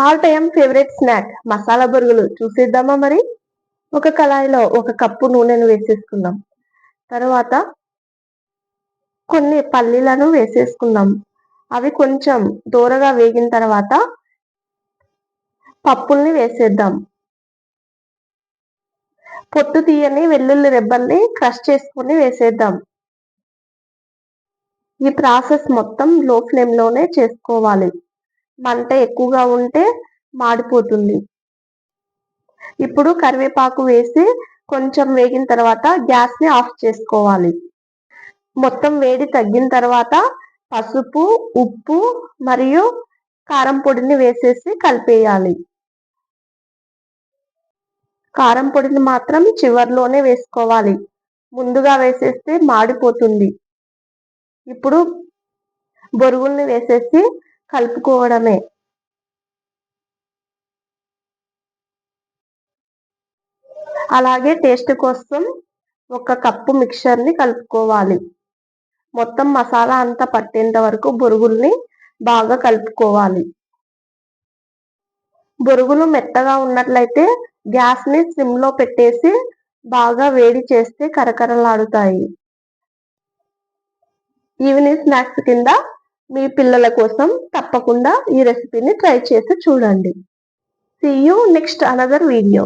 All time favourite snack masala బొరుగులు. చూసేద్దామా మరి? ఒక కళాయిలో ఒక కప్పు నూనెను వేసేసుకుందాం. తర్వాత కొన్ని పల్లీలను వేసేసుకుందాం. అవి కొంచెం దూరగా వేగిన తర్వాత పప్పుల్ని వేసేద్దాం. పొట్టు తీయని వెల్లుల్లి రెబ్బల్ని క్రష్ చేసుకుని వేసేద్దాం. ఈ ప్రాసెస్ మొత్తం లో ఫ్లేమ్లోనే చేసుకోవాలి. మంట ఎక్కువగా ఉంటే మాడిపోతుంది. ఇప్పుడు కరివేపాకు వేసి కొంచెం వేగిన తర్వాత గ్యాస్ని ఆఫ్ చేసుకోవాలి. మొత్తం వేడి తగ్గిన తర్వాత పసుపు ఉప్పు మరియు కారం పొడిని వేసేసి కలిపేయాలి. కారం పొడిని మాత్రం చివర్లోనే వేసుకోవాలి. ముందుగా వేసేస్తే మాడిపోతుంది. ఇప్పుడు బొరుగుల్ని వేసేసి కలుపుకోవడమే. అలాగే టేస్ట్ కోసం ఒక కప్పు మిక్చర్ని కలుపుకోవాలి. మొత్తం మసాలా అంతా పట్టేంత వరకు బొరుగుల్ని బాగా కలుపుకోవాలి. బొరుగులు మెత్తగా ఉన్నట్లయితే గ్యాస్ని సిమ్లో పెట్టేసి బాగా వేడి చేస్తే కరకరలాడుతాయి. ఈవినింగ్ స్నాక్స్ కింద మీ పిల్లల కోసం తప్పకుండా ఈ రెసిపీని ట్రై చేసి చూడండి. See you next another video